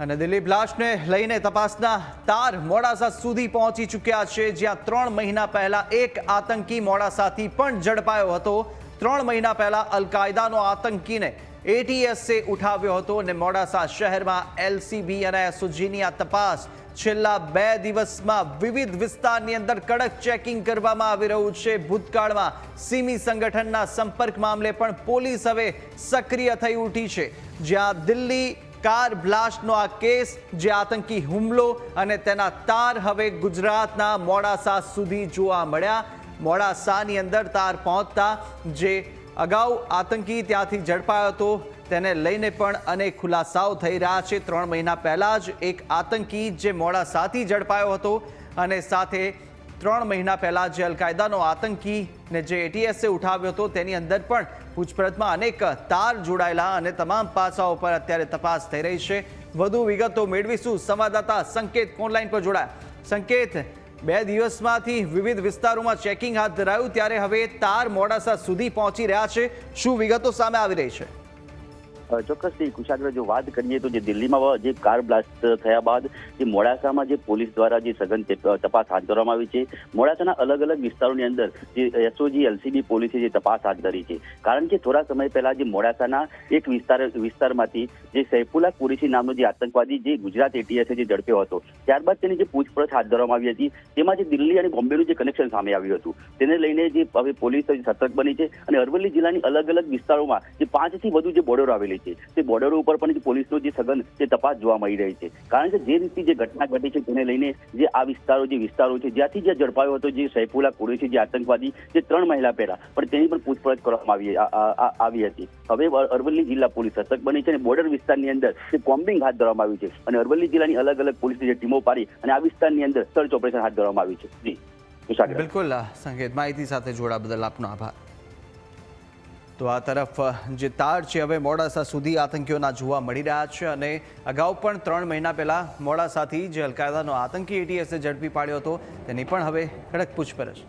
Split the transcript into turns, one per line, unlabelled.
અને દિલીપ લાશને લઈને તપાસના તાર મોડાસા સુધી પહોંચી ચૂક્યા છે, જ્યાં ત્રણ મહિના પહેલા એક આતંકી મોડાસાથી પણ ઝડપાયો હતો. ત્રણ મહિના પહેલા અલકાયદાનો આતંકીને એટીએસે ઉઠાવ્યો હતો અને મોડાસા શહેરમાં એલસીબી અને એસઓજીની આ તપાસ છેલ્લા બે દિવસમાં વિવિધ વિસ્તારની અંદર કડક ચેકિંગ કરવામાં આવી રહ્યું છે. ભૂતકાળમાં સીમી સંગઠનના સંપર્ક મામલે પણ પોલીસ હવે સક્રિય થઈ ઉઠી છે. જ્યાં દિલ્હી કાર બ્લાસ્ટનો આ કેસ જે આતંકી હુમલો અને તેના તાર હવે ગુજરાતના મોડાસા સુધી જોવા મળ્યા. મોડાસાની અંદર તાર પહોંચતા જે અગાઉ આતંકી ત્યાંથી ઝડપાયો હતો, તેને લઈને પણ અનેક ખુલાસાઓ થઈ રહ્યા છે. ત્રણ મહિના પહેલાં જ એક આતંકી જે મોડાસાથી ઝડપાયો હતો અને સાથે ત્રણ મહિના પહેલા જે અલકાયદાનો આતંકીને જે એટીએસે ઉઠાવ્યો હતો, તેની અંદર પણ પૂછપરછમાં અનેક તાર જોડાયેલા અને તમામ પાસાઓ પર અત્યારે તપાસ થઈ રહી છે. વધુ વિગતો મેળવીશું. સંવાદદાતા સંકેત ઓનલાઈન પર જોડાયા. સંકેત, બે દિવસમાંથી વિવિધ વિસ્તારોમાં ચેકિંગ હાથ ધરાયું, ત્યારે હવે તાર મોડાસા સુધી પહોંચી રહ્યા છે. શું વિગતો સામે આવી રહી છે?
ચોક્કસથી કુશાગ્ર જો વાત કરીએ તો જે દિલ્હીમાં જે કાર બ્લાસ્ટ થયા બાદ જે મોડાસામાં જે પોલીસ દ્વારા જે સઘન તપાસ હાથ ધરવામાં આવી છે. મોડાસાના અલગ અલગ વિસ્તારોની અંદર જે એસઓજી, એલસીબી પોલીસે જે તપાસ હાથ ધરી છે. કારણ કે થોડા સમય પહેલા જે મોડાસાના એક વિસ્તાર, વિસ્તારમાંથી જે સૈફુલ્લા કુરેશી નામનો જે આતંકવાદી જે ગુજરાત એટીએસે જે ઝડપ્યો હતો, ત્યારબાદ તેની જે પૂછપરછ હાથ ધરવામાં આવી હતી. તેમાં જે દિલ્હી અને બોમ્બેનું જે કનેક્શન સામે આવ્યું હતું. તેને લઈને જે હવે પોલીસ સતર્ક બની છે અને અરવલ્લી જિલ્લાની અલગ અલગ વિસ્તારોમાં જે પાંચથી વધુ જે બોર્ડરો આવેલી છે. તે બોર્ડરો ઉપર પણ પોલીસનો જે સઘન તે તપાસ જોવા મળી રહી છે. કારણ કે જે રીતની જે ઘટના ઘટી છે તેને લઈને જે આ વિસ્તારો જે વિસ્તારો છે, જ્યાંથી જે ઝડપાયો હતો જે સૈફુલ્લા કુરેશી જે આતંકવાદી જે ત્રણ મહિલા પહેલા, પણ તેની પણ પૂછપરછ કરવામાં આવી આવી હતી. હવે અરવલ્લી જિલ્લા પોલીસ સતર્ક બની છે અને બોર્ડર વિસ્તારની અંદર જે કોમ્બિંગ હાથ ધરવામાં આવ્યું છે અને અરવલ્લી જિલ્લાની અલગ અલગ પોલીસની જે ટીમો પાડી અને આ વિસ્તારની અંદર સર્ચ ઓપરેશન હાથ ધરવામાં આવ્યું છે. જી
બિલકુલ, સંકેત. માહિતી સાથે જોડા બદલ આપનો આભાર. તો આ તરફ જે તાર છે, હવે મોડાસા સુધી આતંકીઓના જોવા મળી રહ્યા છે અને અગાઉ પણ ત્રણ મહિના પહેલા મોડાસાથી જે અલકાયદાનો આતંકી એટીએસે ઝડપી પાડ્યો હતો. તેની પણ હવે કડક પૂછપરછ.